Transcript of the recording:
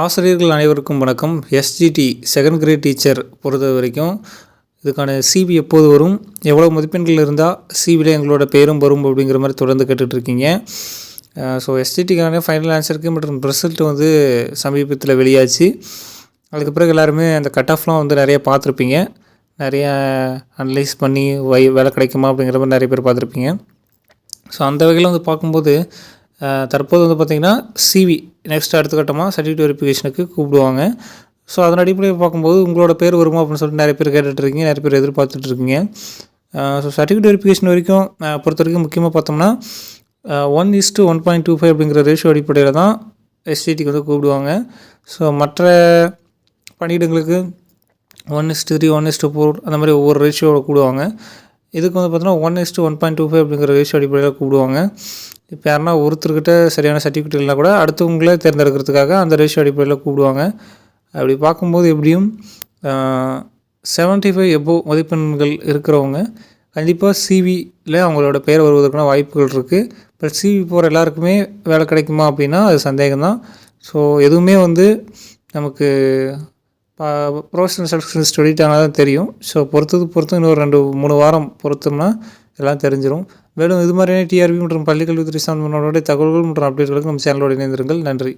ஆசிரியர்கள் அனைவருக்கும் வணக்கம். எஸ்ஜிடி செகண்ட் கிரேட் டீச்சர் பொறுத்த வரைக்கும் இதுக்கான சிபி எப்போது வரும்? எவ்வளோ மதிப்பெண்கள் இருந்தால் சிபியில் எங்களோட பேரும் வரும் அப்படிங்கிற மாதிரி தொடர்ந்து கேட்டுட்ருக்கீங்க. ஸோ எஸ்ஜிடிக்கான ஃபைனல் ஆன்சருக்கு மற்றும் ரிசல்ட் வந்து சமீபத்தில் வெளியாச்சு. அதுக்கு பிறகு எல்லாருமே அந்த கட் ஆஃப்லாம் வந்து நிறைய பார்த்துருப்பீங்க. நிறையா அனலைஸ் பண்ணி வை வேலை கிடைக்குமா? அப்படிங்கிற மாதிரி நிறைய பேர் பார்த்துருப்பீங்க. ஸோ அந்த வகையில் வந்து பார்க்கும்போது தற்போது வந்து பார்த்திங்கன்னா சிவி நெக்ஸ்ட் அடுத்த கட்டமாக சர்டிஃபிகேட் வெரிஃபிகேஷனுக்கு கூப்பிடுவாங்க. ஸோ அதன் அடிப்படையில் பார்க்கும்போது உங்களோட பேர் வருமா அப்படின்னு சொல்லிட்டு நிறைய பேர் கேட்டுட்ருக்கீங்க நிறைய பேர் எதிர்பார்த்துட்ருக்கீங்க. ஸோ சர்டிஃபிகேட் வெரிஃபிகேஷன் வரைக்கும் பொறுத்த வரைக்கும் முக்கியமாக பார்த்தோம்னா one is to one point two five அப்படிங்கிற ரேஷியோ அடிப்படையில் தான் எஸ்டிடிக்கு வந்து கூப்பிடுவாங்க. ஸோ மற்ற பணியிடங்களுக்கு one is three one is to four அந்த மாதிரி ஒவ்வொரு ரேஷியோவில் கூடுவாங்க இதுக்கு வந்து பார்த்தோன்னா one is to one point two five அப்படிங்கிற ரேஷியோ அடிப்படையில் கூப்பிடுவாங்க. இப்போ யாருன்னா ஒருத்தர்கிட்ட சரியான சர்டிஃபிகேட் இல்லைனா கூட அடுத்தவங்களே தேர்ந்தெடுக்கிறதுக்காக அந்த ரேஷியோ அடிப்படையில் கூப்பிடுவாங்க. அப்படி பார்க்கும்போது எப்படியும் செவன்ட்டி ஃபைவ் எபோ மதிப்பெண்கள் இருக்கிறவங்க கண்டிப்பாக சிவியில் அவங்களோட பேர் வருவதற்கான வாய்ப்புகள் இருக்குது பட் சிவி போகிற எல்லாருக்குமே வேலை கிடைக்குமா அப்படின்னா அது சந்தேகம் தான் ஸோ எதுவுமே வந்து நமக்கு ப்ரொஃபஷனல் செலக்ஷன் சொல்லிட்டாங்கன்னா தான் தெரியும். ஸோ பொறுத்தது பொறுத்தும் இன்னொரு ரெண்டு மூணு வாரம் பொறுத்தோம்னா எல்லாம் தெரிஞ்சிடும் மேலும் இது மாதிரியான டிஆர்பி மற்றும் பள்ளிக்கல்வித்துறை சார்ந்த தகவல்கள் மற்றும் அப்டேட்களுக்கு நம்ம சேனலோடு இணைந்திருங்கள். நன்றி.